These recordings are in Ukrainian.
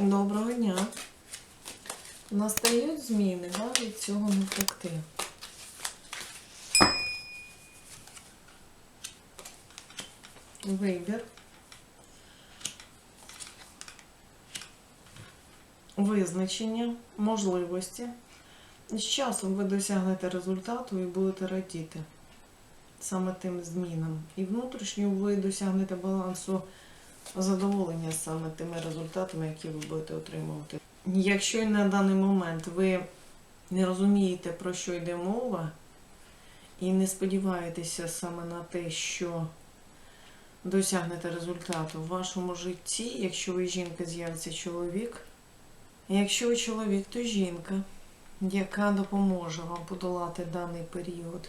Доброго дня. Настають зміни, вам від цього не втекти. Вибір. Визначення, можливості. З часом ви досягнете результату і будете радіти саме тим змінам. І внутрішньо ви досягнете балансу задоволення саме тими результатами, які ви будете отримувати. Якщо на даний момент ви не розумієте, про що йде мова, і не сподіваєтеся саме на те, що досягнете результату в вашому житті, якщо ви жінка, з'явиться чоловік. Якщо ви чоловік, то жінка, яка допоможе вам подолати даний період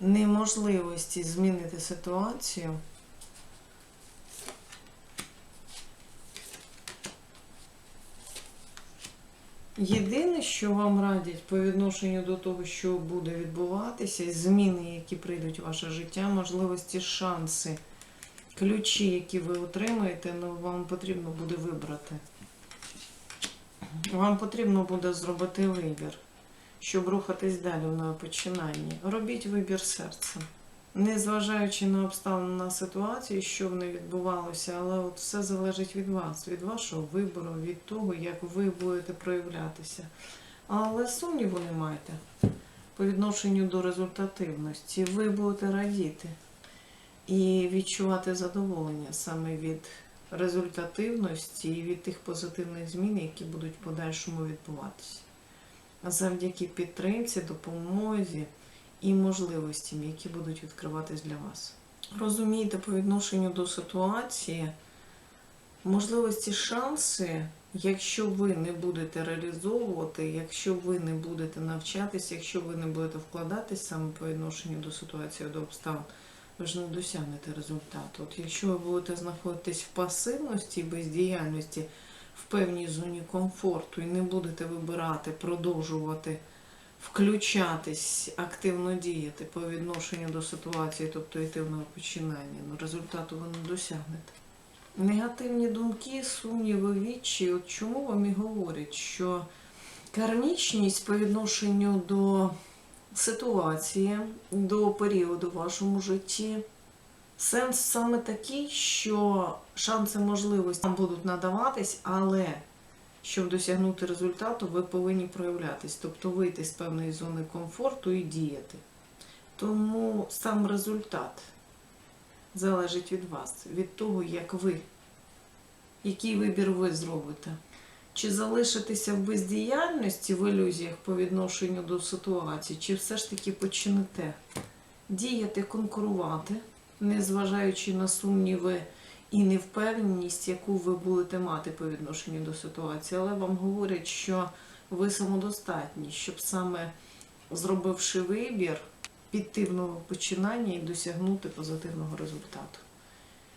неможливості змінити ситуацію. Єдине, що вам радять по відношенню до того, що буде відбуватися, зміни, які прийдуть в ваше життя, можливості, шанси, ключі, які ви отримаєте, ну вам потрібно буде вибрати. Вам потрібно буде зробити вибір, щоб рухатись далі в нове починанні. Робіть вибір серцем. Незважаючи на обставини на ситуацію, що в неї відбувалося, але от все залежить від вас, від вашого вибору, від того, як ви будете проявлятися. Але сумніву не майте по відношенню до результативності. Ви будете радіти і відчувати задоволення саме від результативності і від тих позитивних змін, які будуть в подальшому відбуватися. Завдяки підтримці, допомозі і можливостям, які будуть відкриватись для вас. Розумійте по відношенню до ситуації можливості, шанси, якщо ви не будете реалізовувати, якщо ви не будете навчатися, якщо ви не будете вкладатись саме по відношенню до ситуації, до обставин, ви ж не досягнете результату. От якщо ви будете знаходитись в пасивності, бездіяльності, в певній зоні комфорту і не будете вибирати, продовжувати включатись, активно діяти по відношенню до ситуації, тобто йти в нове починання, ну результату ви не досягнете. Негативні думки, сумніви, відчі, от чому вам і говорять, що кармічність по відношенню до ситуації, до періоду в вашому житті. Сенс саме такий, що шанси можливості будуть надаватись, але щоб досягнути результату, ви повинні проявлятись, тобто вийти з певної зони комфорту і діяти. Тому сам результат залежить від вас, від того, як ви, який вибір ви зробите. Чи залишитися в бездіяльності, в ілюзіях по відношенню до ситуації, чи все ж таки почнете діяти, конкурувати, незважаючи на сумніви і невпевненість, яку ви будете мати по відношенню до ситуації, але вам говорять, що ви самодостатні, щоб саме зробивши вибір, піти в нове починання і досягнути позитивного результату,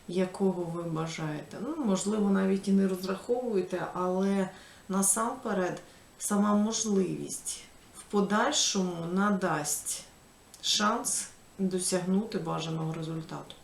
якого ви бажаєте. Ну, можливо, навіть і не розраховуєте, але насамперед сама можливість в подальшому надасть шанс досягнути бажаного результату.